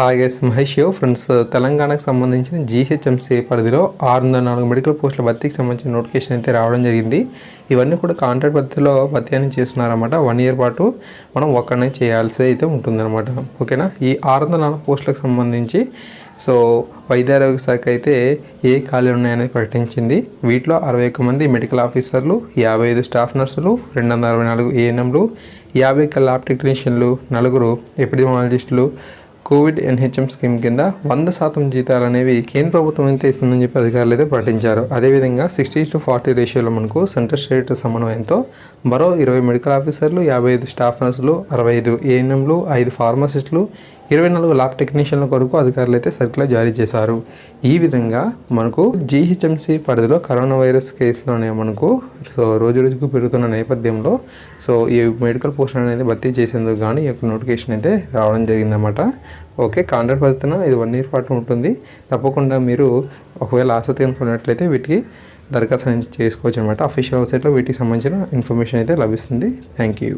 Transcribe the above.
Hi guys Mahesh యో friends తెలంగాణకు సంబంధించిన జీహెచ్ఎంసీ పరిధిలో ఆరు వందల నాలుగు మెడికల్ పోస్టుల భర్తీకి సంబంధించిన నోటిఫికేషన్ అయితే రావడం జరిగింది. ఇవన్నీ కూడా కాంట్రాక్ట్ పద్ధతిలో భర్తీ అని చేస్తున్నారన్నమాట. వన్ ఇయర్ పాటు మనం ఒక్కడనే చేయాల్సి అయితే ఉంటుందన్నమాట. ఓకేనా ఈ ఆరు వందల నాలుగు పోస్టులకు సంబంధించి సో వైద్య ఆరోగ్య శాఖ అయితే ఏ ఖాళీలు ఉన్నాయనేది ప్రకటించింది. వీటిలో అరవై ఒక్క మంది మెడికల్ ఆఫీసర్లు యాభై ఐదు స్టాఫ్ నర్సులు రెండు వందల అరవై నాలుగు ఏఎన్ఎంలు యాభై ఒక్క ల్యాబ్ టెక్నీషియన్లు నలుగురు ఎపిడమాలజిస్టులు కోవిడ్ ఎన్హెచ్ఎం స్కీమ్ కింద వంద శాతం జీతాలు అనేవి కేంద్ర ప్రభుత్వం అయితే ఇస్తుందని చెప్పి అధికారులు అయితే ప్రకటించారు. అదేవిధంగా సిక్స్టీ టు ఫార్టీ రేషియోలో మనకు సెంట్రల్ స్టేట్ సమన్వయంతో మరో ఇరవై మెడికల్ ఆఫీసర్లు యాభై ఐదు స్టాఫ్ నర్సులు అరవై ఐదు ఏఎన్ఎంలు ఐదు ఫార్మసిస్టులు ఇరవై నాలుగు ల్యాబ్ టెక్నీషియన్ల కొరకు అధికారులు అయితే సర్కులర్ జారీ చేశారు. ఈ విధంగా మనకు జీహెచ్ఎంసీ పరిధిలో కరోనా వైరస్ కేసులోనే మనకు సో రోజు రోజుకు పెరుగుతున్న నేపథ్యంలో సో ఈ మెడికల్ పోస్ట్ అనేది భర్తీ చేసేందుకు కానీ ఈ యొక్క నోటిఫికేషన్ అయితే రావడం జరిగిందన్నమాట. ఓకే కాంట్రాక్ట్ పద్ధతిన ఇది వన్ ఇయర్ పాటు ఉంటుంది. తప్పకుండా మీరు ఒకవేళ ఆసక్తి అనుకున్నట్లయితే వీటికి దరఖాస్తు చేసుకోవచ్చు అనమాట అఫీషియల్ వెబ్సైట్లో వీటికి సంబంధించిన ఇన్ఫర్మేషన్ అయితే లభిస్తుంది. Thank you.